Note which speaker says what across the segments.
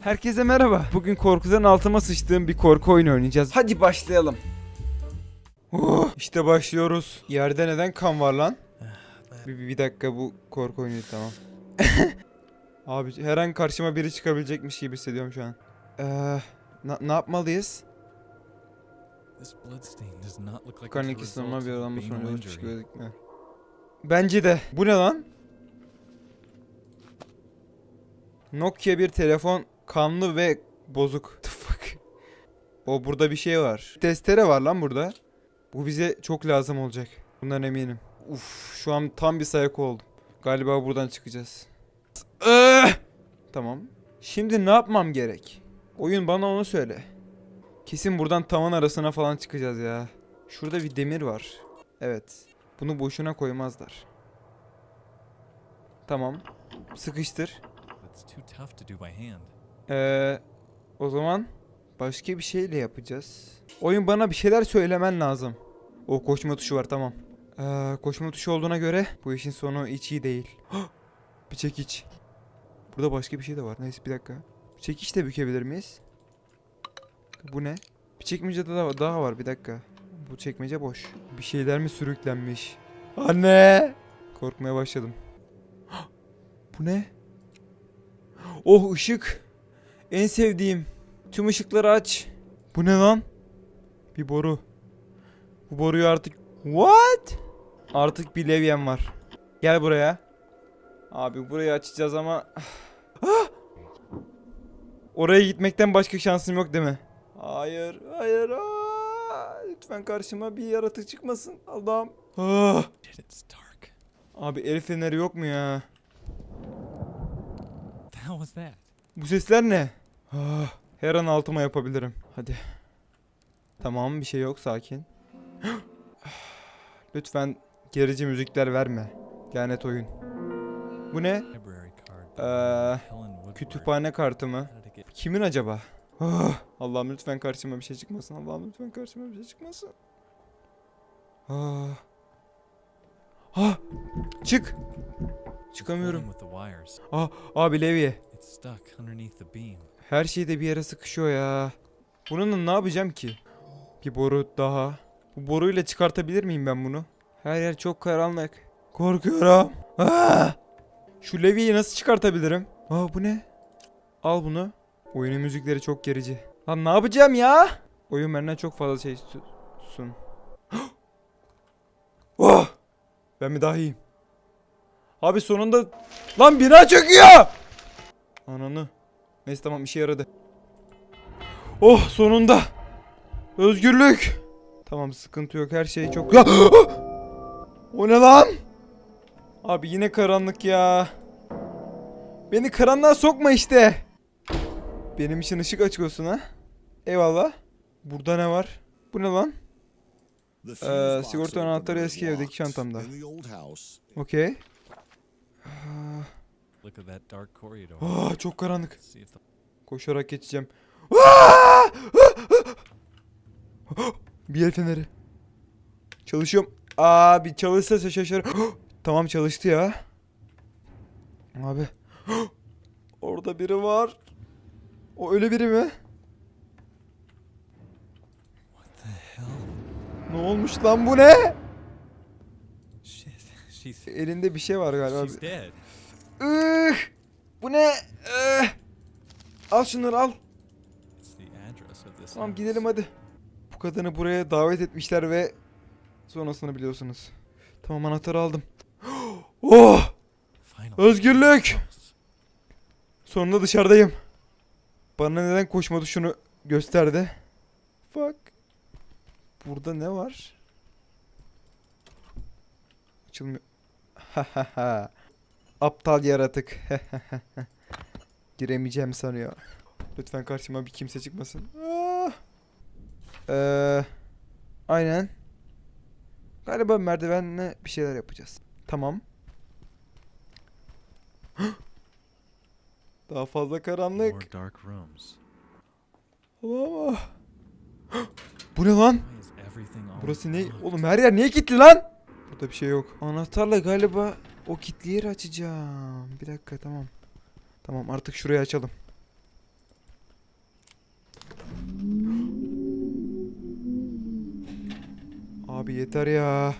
Speaker 1: Herkese merhaba. Bugün korkudan altıma sıçtığım bir korku oyunu oynayacağız. Hadi başlayalım. Oh, işte başlıyoruz. Yerde neden kan var lan? Bir, bir, dakika bu korku oyunu tamam. Abi her an karşıma biri çıkabilecekmiş gibi hissediyorum şu an. Ee, na- ne yapmalıyız?
Speaker 2: This bloodstain does not look like
Speaker 1: Kan
Speaker 2: it's a
Speaker 1: ikisi
Speaker 2: result
Speaker 1: normal bir adamın sonucu
Speaker 2: injury.
Speaker 1: gözükmüyor. Bence de. Bu ne lan? Nokia bir telefon kanlı ve bozuk. O burada bir şey var. Testere var lan burada. Bu bize çok lazım olacak. Bundan eminim. Uf, şu an tam bir sayık oldum. Galiba buradan çıkacağız. Tamam. Şimdi ne yapmam gerek? Oyun bana onu söyle. Kesin buradan tavan arasına falan çıkacağız ya. Şurada bir demir var. Evet. Bunu boşuna koymazlar. Tamam. Sıkıştır. Ee, o zaman başka bir şeyle yapacağız. Oyun bana bir şeyler söylemen lazım. O koşma tuşu var tamam. Ee, koşma tuşu olduğuna göre bu işin sonu hiç iyi değil. bir çekiç. Burada başka bir şey de var. Neyse bir dakika. Çekiç de bükebilir miyiz? Bu ne? Bir çekmece daha, daha var bir dakika. Bu çekmece boş. Bir şeyler mi sürüklenmiş? Anne! Korkmaya başladım. bu ne? Oh ışık. En sevdiğim. Tüm ışıkları aç. Bu ne lan? Bir boru. Bu boruyu artık... What? Artık bir levyen var. Gel buraya. Abi burayı açacağız ama... Ah! Oraya gitmekten başka şansım yok değil mi? Hayır, hayır. Aa! Lütfen karşıma bir yaratık çıkmasın. Allah'ım. Ah!
Speaker 2: Shit, it's dark.
Speaker 1: Abi el feneri yok mu ya? Bu sesler ne? Ah, her an altıma yapabilirim. Hadi. Tamam bir şey yok sakin. Lütfen gerici müzikler verme. Lanet oyun. Bu ne? Ee, kütüphane kartı mı? Kimin acaba? Ah, Allah'ım lütfen karşıma bir şey çıkmasın. Allah'ım lütfen karşıma bir şey çıkmasın. Ah. Ah, çık. Çıkamıyorum.
Speaker 2: wires.
Speaker 1: Abi levye. Her şey de bir yere sıkışıyor ya. Bununla ne yapacağım ki? Bir boru daha. Bu boruyla çıkartabilir miyim ben bunu? Her yer çok karanlık. Korkuyorum. Ah! Şu levyeyi nasıl çıkartabilirim? Aa bu ne? Al bunu. Oyunun müzikleri çok gerici. Lan ne yapacağım ya? Oyun benden çok fazla şey istiyorsun. oh! Ben mi daha iyiyim? Abi sonunda... Lan bina çöküyor! Ananı. Neyse tamam işe yaradı. Oh sonunda. Özgürlük. Tamam sıkıntı yok her şey çok... O ne lan? Abi yine karanlık ya. Beni karanlığa sokma işte. Benim için ışık açık olsun ha. Eyvallah. Burada ne var? Bu ne lan?
Speaker 3: Ee,
Speaker 1: sigorta anahtarı eski evdeki çantamda. Okey. Ah,
Speaker 2: Look at that dark corridor.
Speaker 1: ah, çok karanlık. Koşarak geçeceğim. Aa! Bir el feneri. Çalışıyorum. Abi çalışsa şaşır. tamam çalıştı ya. Abi. Orada biri var. O öyle biri mi?
Speaker 2: What the hell?
Speaker 1: Ne olmuş lan bu ne? Elinde bir şey var galiba. Ih! Bu ne? Ih! Al şunları al. Tamam gidelim hadi. Bu kadını buraya davet etmişler ve sonrasını biliyorsunuz. Tamam anahtarı aldım. Oh! Özgürlük! Sonunda dışarıdayım. Bana neden koşma tuşunu gösterdi? Fuck. Burada ne var? Açılmıyor. Hahaha. Aptal yaratık. Giremeyeceğim sanıyor. Lütfen karşıma bir kimse çıkmasın. Ah! Ee, aynen. Galiba merdivenle bir şeyler yapacağız. Tamam. Daha fazla karanlık. Allah. Bu ne lan? Burası ne? Oğlum her yer niye kilitli lan? Burada bir şey yok. Anahtarla galiba o kitli yeri açacağım. Bir dakika tamam. Tamam artık şurayı açalım. Abi yeter ya.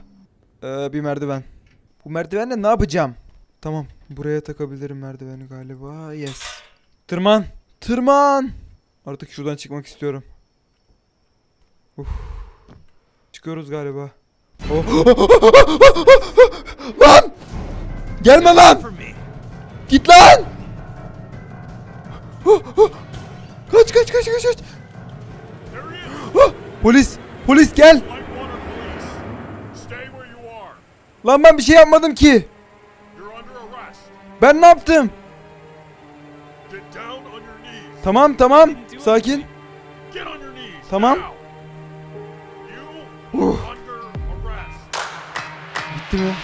Speaker 1: Ee, bir merdiven. Bu merdivenle ne yapacağım? Tamam. Buraya takabilirim merdiveni galiba. Yes. Tırman. Tırman. Artık şuradan çıkmak istiyorum. Uf. Çıkıyoruz galiba. Oh. Lan! Gelme lan! Git lan! Kaç kaç kaç kaç kaç. Polis! Polis gel! Lan ben bir şey yapmadım ki. Ben ne yaptım? Tamam tamam. Sakin. Tamam. Bitti mi?